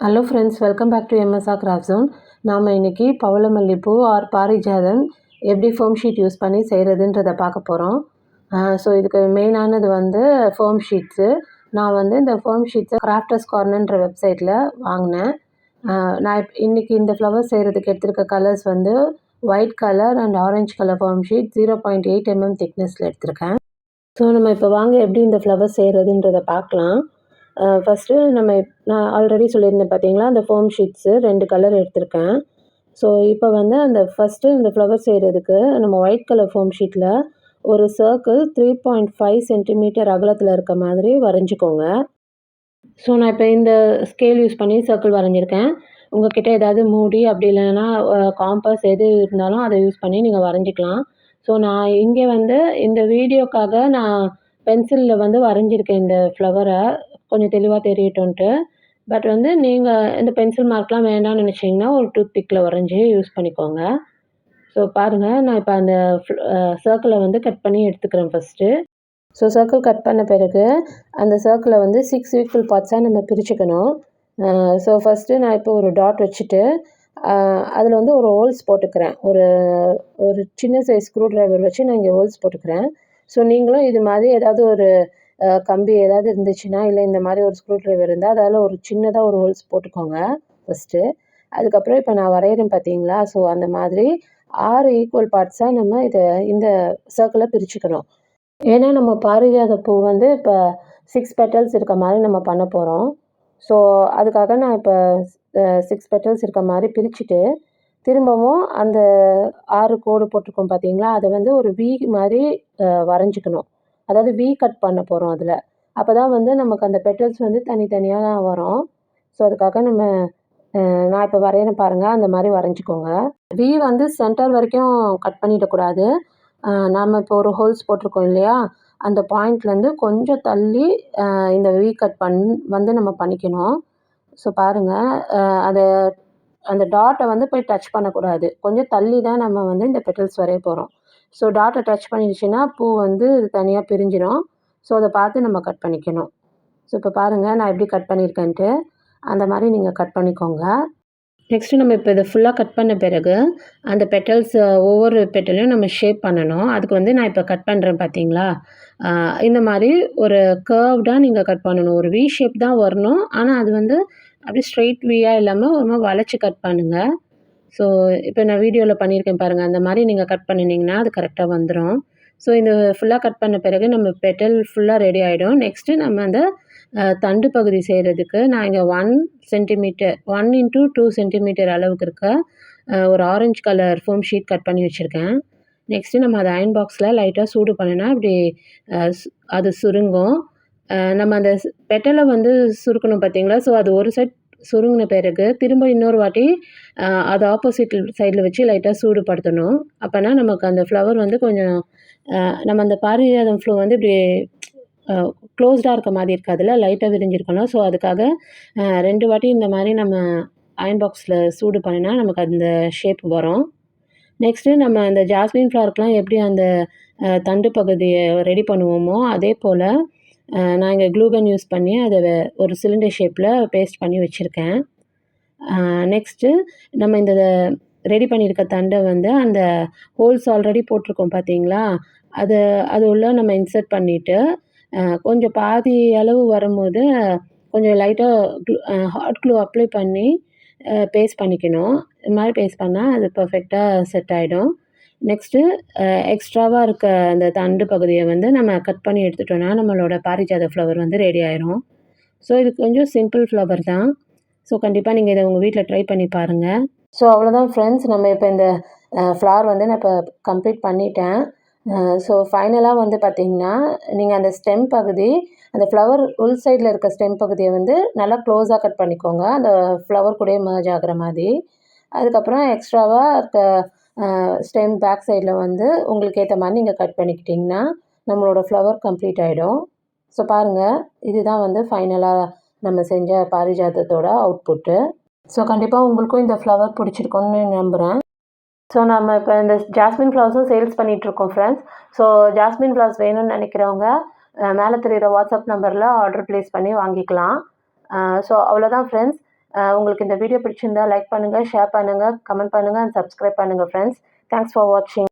Hello friends welcome back to எம்எஸ்ஆ craft zone நாம் இன்றைக்கி பவளமல்லிப்பூ R பாரிஜாதம் எப்படி ஃபோம் ஷீட் யூஸ் பண்ணி செய்கிறதுன்றதை பார்க்க போகிறோம் ஸோ இதுக்கு மெயினானது வந்து ஃபோம் ஷீட்ஸு நான் வந்து இந்த ஃபோம் ஷீட்ஸை கிராஃப்டர்ஸ் கார்னர்ன்ற வெப்சைட்டில் வாங்கினேன். நான் இப் இன்றைக்கி இந்த ஃப்ளவர் செய்கிறதுக்கு எடுத்திருக்க கலர்ஸ் வந்து white colour and orange colour foam sheet zero point eight mm திக்னஸில் எடுத்திருக்கேன். ஸோ நம்ம இப்போ வாங்க எப்படி இந்த ஃப்ளவர் செய்கிறதுன்றதை பார்க்கலாம். ஃபஸ்ட்டு நம்ம நான் ஆல்ரெடி சொல்லியிருந்தேன் பார்த்தீங்களா அந்த ஃபோம் ஷீட்ஸு ரெண்டு கலர் எடுத்திருக்கேன். ஸோ இப்போ வந்து அந்த ஃபஸ்ட்டு இந்த ஃப்ளவர் செய்கிறதுக்கு நம்ம ஒயிட் கலர் ஃபோம் ஷீட்டில் ஒரு circle three point five centimetre அகலத்தில் இருக்க மாதிரி வரைஞ்சிக்கோங்க. ஸோ நான் இப்போ இந்த ஸ்கேல் யூஸ் பண்ணி சர்க்கிள் வரைஞ்சிருக்கேன். உங்கள்கிட்ட ஏதாவது மூடி அப்படி இல்லைன்னா காம்பஸ் எது இருந்தாலும் அதை யூஸ் பண்ணி நீங்கள் வரைஞ்சிக்கலாம். ஸோ நான் இங்கே வந்து இந்த வீடியோக்காக நான் பென்சிலில் வந்து வரைஞ்சிருக்கேன் இந்த ஃப்ளவரை கொஞ்சம் தெளிவாக தெரியட்டும்ன்ட்டு. பட் வந்து நீங்கள் இந்த பென்சில் மார்க்லாம் வேண்டாம்னு நினச்சிங்கன்னா ஒரு டூத் பிக்கில் வரைஞ்சி யூஸ் பண்ணிக்கோங்க. ஸோ பாருங்கள் நான் இப்போ அந்த சர்க்கிளை வந்து கட் பண்ணி எடுத்துக்கிறேன் ஃபஸ்ட்டு ஸோ சர்க்கிள் கட் பண்ண பிறகு அந்த சர்க்கிளை வந்து சிக்ஸ் ஈக்குவல் பார்ட்ஸாக நம்ம பிரிச்சுக்கணும். ஸோ ஃபஸ்ட்டு நான் இப்போ ஒரு டாட் வச்சுட்டு அதில் வந்து ஒரு ஹோல்ஸ் போட்டுக்கிறேன். ஒரு ஒரு சின்ன சைஸ் ஸ்க்ரூ ட்ரைவர் வச்சு நான் இங்கே ஹோல்ஸ் போட்டுக்கிறேன். ஸோ நீங்களும் இது மாதிரி ஏதாவது ஒரு கம்பி ஏதாவது இருந்துச்சுன்னா இல்லை இந்த மாதிரி ஒரு ஸ்க்ரூ ட்ரைவர் இருந்தால் அதால் ஒரு சின்னதாக ஒரு ஹோல்ஸ் போட்டுக்கோங்க ஃபஸ்ட்டு அதுக்கப்புறம் இப்போ நான் வரைகிறேன் பார்த்தீங்களா ஸோ அந்த மாதிரி ஆறு ஈக்குவல் பார்ட்ஸாக நம்ம இதை இந்த சர்க்கிளை பிரிச்சுக்கணும். ஏன்னா நம்ம பாரிஜாத பூ வந்து இப்போ சிக்ஸ் பெட்டல்ஸ் இருக்க மாதிரி நம்ம பண்ண போகிறோம் ஸோ அதுக்காக நான் இப்போ சிக்ஸ் பெட்டல்ஸ் இருக்க மாதிரி பிரிச்சுட்டு திரும்பவும் அந்த ஆறு கோடு போட்டிருக்கோம் பார்த்தீங்களா அதை வந்து ஒரு வி மாதிரி வரைஞ்சிக்கணும். அதாவது வி கட் பண்ண போகிறோம் அதில். அப்போ தான் வந்து நமக்கு அந்த பெட்டல்ஸ் வந்து தனித்தனியாக தான் வரும். ஸோ அதுக்காக நம்ம நான் இப்போ வரையிறேன் பாருங்கள் அந்த மாதிரி வரைஞ்சிக்கோங்க. வி வந்து சென்டர் வரைக்கும் கட் பண்ணிடக்கூடாது. நாம் இப்போ ஒரு ஹோல்ஸ் போட்டிருக்கோம் இல்லையா? அந்த பாயிண்ட்லேருந்து கொஞ்சம் தள்ளி இந்த வி கட் பண் வந்து நம்ம பண்ணிக்கணும். ஸோ பாருங்கள் அதை அந்த டாட்டை வந்து போய் டச் பண்ணக்கூடாது. கொஞ்சம் தள்ளி தான் நம்ம வந்து இந்த பெட்டல்ஸ் வரைய போகிறோம் ஸோ டாட்டை டச் பண்ணிடுச்சுன்னா பூ வந்து தனியாக பிரிஞ்சிடும் ஸோ அதை பார்த்து நம்ம கட் பண்ணிக்கணும். ஸோ இப்போ பாருங்கள் நான் எப்படி கட் பண்ணியிருக்கேன்ட்டு அந்த மாதிரி நீங்கள் கட் பண்ணிக்கோங்க. நெக்ஸ்ட்டு நம்ம இப்போ இதை ஃபுல்லாக கட் பண்ண பிறகு அந்த பெட்டல்ஸ் ஒவ்வொரு பெட்டலையும் நம்ம ஷேப் பண்ணணும். அதுக்கு வந்து நான் இப்போ கட் பண்ணுறேன் பார்த்தீங்களா இந்த மாதிரி ஒரு கர்வ்டாக நீங்கள் கட் பண்ணணும். ஒரு வி ஷேப் தான் வரணும். ஆனால் அது வந்து அப்படியே ஸ்ட்ரெயிட் வீயாக இல்லாமல் ஒரு மாதிரி வளைச்சி கட் பண்ணுங்கள் ஸோ இப்போ நான் வீடியோவில் பண்ணியிருக்கேன் பாருங்கள் அந்த மாதிரி நீங்கள் கட் பண்ணினீங்கன்னா அது கரெக்டாக வந்துடும் ஸோ இந்த ஃபுல்லாக கட் பண்ண பிறகு நம்ம பெட்டல் ஃபுல்லாக ரெடி ஆகிடும் நெக்ஸ்ட்டு நம்ம அந்த தண்டு பகுதி செய்கிறதுக்கு நான் இங்கே one centimetre one into two centimetre அளவுக்கு இருக்க ஒரு orange colour foam sheet cut பண்ணி வச்சுருக்கேன். நெக்ஸ்ட்டு நம்ம அதை அயன் பாக்ஸில் லைட்டாக சூடு பண்ணினா அப்படி அது சுருங்கும். நம்ம அந்த பெட்டலை வந்து சுருக்கணும் பார்த்தீங்களா ஸோ அது ஒரு செட் சுருங்கின பிறகு திரும்ப இன்னொரு வாட்டி அது ஆப்போசிட் சைடில் வச்சு லைட்டாக சூடுபடுத்தணும். அப்போனா நமக்கு அந்த ஃப்ளவர் வந்து கொஞ்சம் நம்ம அந்த பாரிஜாதம் ஃப்ளோ வந்து இப்படி க்ளோஸ்டாக இருக்க மாதிரி இருக்காதுல்ல? லைட்டாக விரிஞ்சிருக்கணும் ஸோ அதுக்காக ரெண்டு வாட்டி இந்த மாதிரி நம்ம அயன் பாக்ஸில் சூடு பண்ணினா நமக்கு அந்த ஷேப் வரும். நெக்ஸ்ட்டு நம்ம அந்த ஜாஸ்மின் ஃப்ளவருக்குலாம் எப்படி அந்த தண்டு பகுதியை ரெடி பண்ணுவோமோ அதே போல் நான் இங்கே க்ளூகன் யூஸ் பண்ணி அதை ஒரு சிலிண்டர் ஷேப்பில் பேஸ்ட் பண்ணி வச்சுருக்கேன். நெக்ஸ்ட்டு நம்ம இந்த ரெடி பண்ணியிருக்க தண்டை வந்து அந்த ஹோல்ஸ் ஆல்ரெடி போட்டிருக்கோம் பார்த்தீங்களா அதை அது உள்ள நம்ம இன்சர்ட் பண்ணிவிட்டு கொஞ்சம் பாதி அளவு வரும்போது கொஞ்சம் லைட்டாக க்ளூ ஹாட் க்ளூ அப்ளை பண்ணி பேஸ்ட் பண்ணிக்கணும். இது மாதிரி பேஸ்ட் பண்ணால் அது பர்ஃபெக்டாக செட் ஆகிடும் நெக்ஸ்ட்டு எக்ஸ்ட்ராவாக இருக்க அந்த தண்டு பகுதியை வந்து நம்ம கட் பண்ணி எடுத்துட்டோன்னா நம்மளோட பாரிஜாத ஃப்ளவர் வந்து ரெடி ஆயிரும். ஸோ இது கொஞ்சம் சிம்பிள் ஃப்ளவர் தான். ஸோ கண்டிப்பாக நீங்கள் இதை உங்கள் வீட்டில் ட்ரை பண்ணி பாருங்கள் ஸோ அவ்வளோதான் ஃப்ரெண்ட்ஸ் நம்ம இப்போ இந்த ஃப்ளவர் வந்து நான் இப்போ கம்ப்ளீட் பண்ணிட்டேன். ஸோ ஃபைனலாக வந்து பார்த்திங்கன்னா நீங்கள் அந்த ஸ்டெம் பகுதி அந்த ஃப்ளவர் உள் சைடில் இருக்க ஸ்டெம் பகுதியை வந்து நல்லா க்ளோஸாக கட் பண்ணிக்கோங்க. அந்த ஃப்ளவர் கூடயே மர்ஜ் ஆகிற மாதிரி. அதுக்கப்புறம் எக்ஸ்ட்ராவாக இருக்க ஸ்டெம் பேக் சைடில் வந்து உங்களுக்கு ஏற்ற மாதிரி நீங்கள் கட் பண்ணிக்கிட்டிங்கன்னா நம்மளோட ஃப்ளவர் கம்ப்ளீட் ஆகிடும் ஸோ பாருங்கள் இதுதான் வந்து ஃபைனலாக நம்ம செஞ்ச பாரிஜாதத்தோட அவுட்புட்டு ஸோ கண்டிப்பாக உங்களுக்கும் இந்த ஃப்ளவர் பிடிச்சிருக்கோன்னு நம்புகிறேன் ஸோ நம்ம இப்போ இந்த ஜாஸ்மின் ஃப்ளவர்ஸும் சேல்ஸ் பண்ணிகிட்ருக்கோம் ஃப்ரெண்ட்ஸ் ஸோ ஜாஸ்மின் ஃப்ளவர்ஸ் வேணும்னு நினைக்கிறவங்க மேலே தெரிகிற வாட்ஸ்அப் நம்பரில் ஆர்டர் ப்ளேஸ் பண்ணி வாங்கிக்கலாம். ஸோ அவ்வளோதான் ஃப்ரெண்ட்ஸ் உங்களுக்கு இந்த வீடியோ பிடிச்சிருந்தா லைக் பண்ணுங்கள் ஷேர் பண்ணுங்கள் கமெண்ட் பண்ணுங்கள் அண்ட் சப்ஸ்கிரைப் பண்ணுங்கள் ஃப்ரெண்ட்ஸ் தேங்க்ஸ் ஃபார் வாட்சிங்